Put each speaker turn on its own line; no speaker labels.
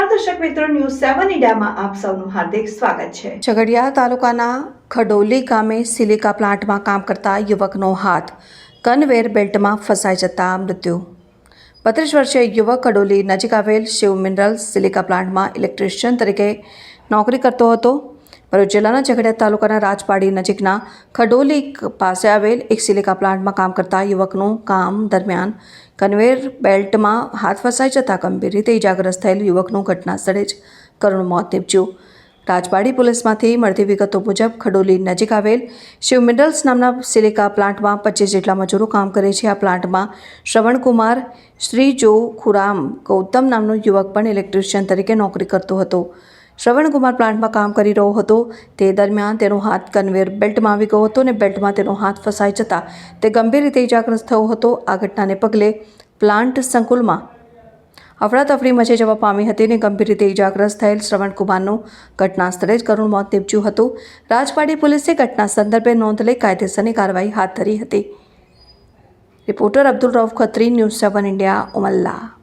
મિત્રો ન્યૂઝ સેવન ઇન્ડિયામાં આપ સૌનું હાર્દિક સ્વાગત છે.
ઝઘડિયા તાલુકાના ખડોલી ગામે સિલિકા પ્લાન્ટમાં કામ કરતા યુવકનો હાથ કનવેર બેલ્ટમાં ફસાઈ જતા મૃત્યુ. બત્રીસ વર્ષીય યુવક ખડોલી નજીક આવેલ શિવ મિનરલ્સ સિલિકા પ્લાન્ટમાં ઇલેક્ટ્રિશિયન તરીકે નોકરી કરતો હતો. ભરૂચ જિલ્લાના ઝઘડિયા તાલુકાના રાજપાડી નજીકના ખડોલી પાસે આવેલ એક સિલિકા પ્લાન્ટમાં કામ કરતા યુવકનું કામ દરમિયાન કન્વેર બેલ્ટમાં હાથ ફસાઈ જતા ગંભીર રીતે ઇજાગ્રસ્ત થયેલ યુવકનું ઘટના સ્થળે જ કરુણ મોત નીપજ્યું. રાજપાડી પોલીસમાંથી મળતી વિગતો મુજબ ખડોલી નજીક આવેલ શિવ મિનરલ્સ નામના સિલિકા પ્લાન્ટમાં પચીસ જેટલા મજૂરો કામ કરે છે. આ પ્લાન્ટમાં શ્રવણકુમાર શ્રીજો ખુરામ ગૌતમ નામનો યુવક પણ ઇલેક્ટ્રિશિયન તરીકે નોકરી કરતો હતો. શ્રવણકુમાર પ્લાન્ટમાં કામ કરી રહ્યો હતો. તે દરમિયાન તેનો હાથ કન્વેર બેલ્ટમાં આવી ગયો હતો અને બેલ્ટમાં તેનો હાથ ફસાઈ જતા તે ગંભીર રીતે ઇજાગ્રસ્ત થયો હતો. આ ઘટનાને પગલે પ્લાન્ટ સંકુલમાં અફડાતફડી મચી જવા પામી હતી અને ગંભીર રીતે ઇજાગ્રસ્ત થયેલ શ્રવણકુમારનું ઘટના સ્થળે જ કરુણ મોત નીપજ્યું હતું. રાજપાડી પોલીસે ઘટના સંદર્ભે નોંધ લઈ કાયદેસરની કાર્યવાહી હાથ ધરી હતી. Reporter Abdul Rauf Khatri, news seven India, Umalla.